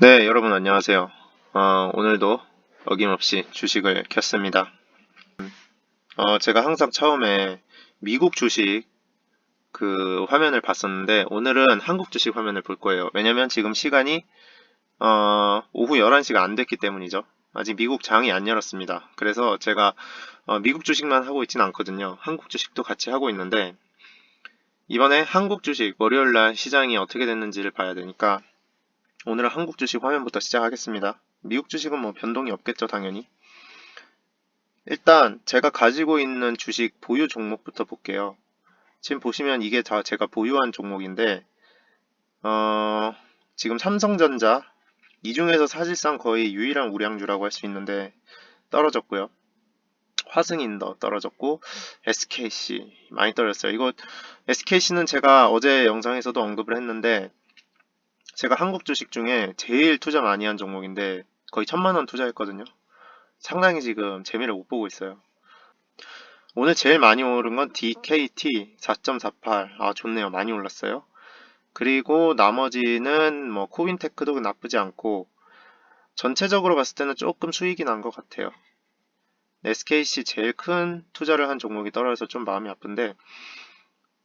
네, 여러분 안녕하세요. 어, 오늘도 어김없이 주식을 켰습니다. 어, 제가 항상 처음에 미국 주식 그 화면을 봤었는데 오늘은 한국 주식 화면을 볼 거예요. 왜냐면 지금 시간이 어, 오후 11시가 안 됐기 때문이죠. 아직 미국 장이 안 열었습니다. 그래서 제가 어, 미국 주식만 하고 있진 않거든요. 한국 주식도 같이 하고 있는데 이번에 한국 주식 월요일날 시장이 어떻게 됐는지를 봐야 되니까 오늘은 한국 주식 화면부터 시작하겠습니다. 미국 주식은 뭐 변동이 없겠죠, 당연히. 일단 제가 가지고 있는 주식 보유 종목부터 볼게요. 지금 보시면 이게 다 제가 보유한 종목인데 어, 지금 삼성전자 이 중에서 사실상 거의 유일한 우량주라고 할 수 있는데 떨어졌고요. 화승인더 떨어졌고 SKC 많이 떨어졌어요. 이거 SKC는 제가 어제 영상에서도 언급을 했는데 제가 한국 주식 중에 제일 투자 많이 한 종목인데 거의 천만 원 투자했거든요. 상당히 지금 재미를 못 보고 있어요. 오늘 제일 많이 오른 건 DKT 4.48. 아, 좋네요. 많이 올랐어요. 그리고 나머지는 뭐 코인테크도 나쁘지 않고 전체적으로 봤을 때는 조금 수익이 난 것 같아요. SKC 제일 큰 투자를 한 종목이 떨어져서 좀 마음이 아픈데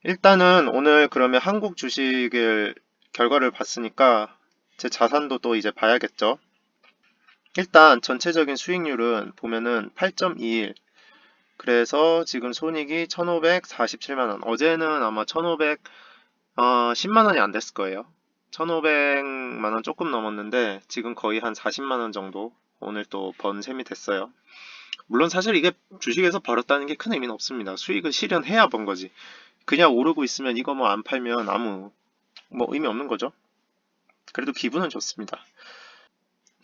일단은 오늘 그러면 한국 주식을 결과를 봤으니까 제 자산도 또 이제 봐야겠죠. 일단 전체적인 수익률은 보면은 8.21 그래서 지금 손익이 1547만원. 어제는 아마 1500 어, 10만원이 안 됐을 거예요. 1500만원 조금 넘었는데 지금 거의 한 40만원 정도 오늘 또 번 셈이 됐어요. 물론 사실 이게 주식에서 벌었다는 게 큰 의미는 없습니다. 수익을 실현해야 번 거지. 그냥 오르고 있으면 이거 뭐 안 팔면 아무 뭐 의미 없는 거죠. 그래도 기분은 좋습니다.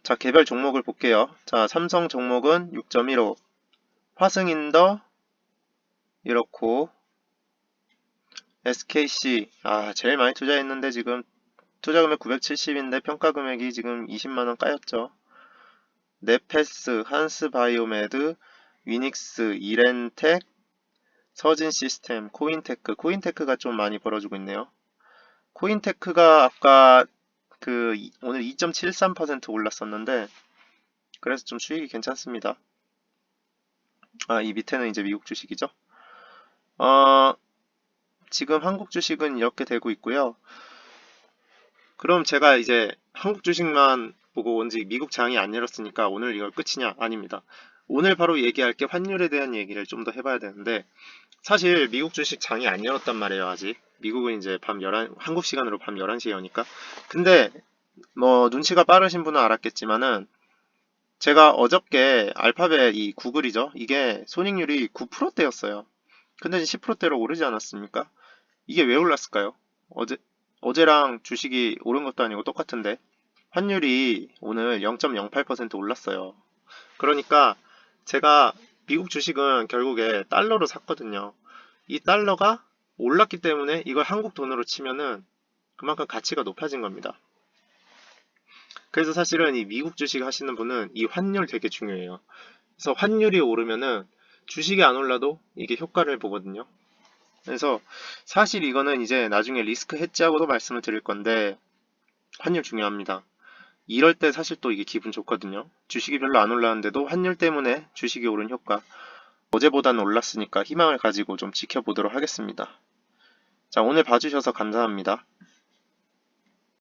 자, 개별 종목을 볼게요. 자, 삼성 종목은 6.15, 화승인더 이렇고 SKC 아 제일 많이 투자했는데 지금 투자금액 970인데 평가금액이 지금 20만원 까였죠. 네페스, 한스바이오메드, 위닉스, 이렌텍, 서진시스템, 코인테크, 코인테크가 좀 많이 벌어주고 있네요. 코인테크가 아까 그 오늘 2.73% 올랐었는데 그래서 좀 수익이 괜찮습니다. 아, 이 밑에는 이제 미국 주식이죠. 어, 지금 한국 주식은 이렇게 되고 있고요. 그럼 제가 이제 한국 주식만 보고 온지 미국 장이 안 열었으니까 오늘 이걸 끝이냐? 아닙니다. 오늘 바로 얘기할 게 환율에 대한 얘기를 좀 더 해봐야 되는데 사실 미국 주식 장이 안 열었단 말이에요 아직 미국은 이제 밤 11, 한국 시간으로 밤 11시에 여니까. 근데 뭐 눈치가 빠르신 분은 알았겠지만은 제가 어저께 알파벳 이 구글이죠. 이게 손익률이 9%대였어요. 근데 10%대로 오르지 않았습니까? 이게 왜 올랐을까요? 어제 어제랑 주식이 오른 것도 아니고 똑같은데 환율이 오늘 0.08% 올랐어요. 그러니까 제가 미국 주식은 결국에 달러로 샀거든요. 이 달러가 올랐기 때문에 이걸 한국 돈으로 치면은 그만큼 가치가 높아진 겁니다. 그래서 사실은 이 미국 주식 하시는 분은 이 환율 되게 중요해요. 그래서 환율이 오르면은 주식이 안 올라도 이게 효과를 보거든요. 그래서 사실 이거는 이제 나중에 리스크 해지하고도 말씀을 드릴 건데 환율 중요합니다. 이럴 때 사실 또 이게 기분 좋거든요. 주식이 별로 안 올랐는데도 환율 때문에 주식이 오른 효과 어제보다는 올랐으니까 희망을 가지고 좀 지켜보도록 하겠습니다. 자, 오늘 봐주셔서 감사합니다.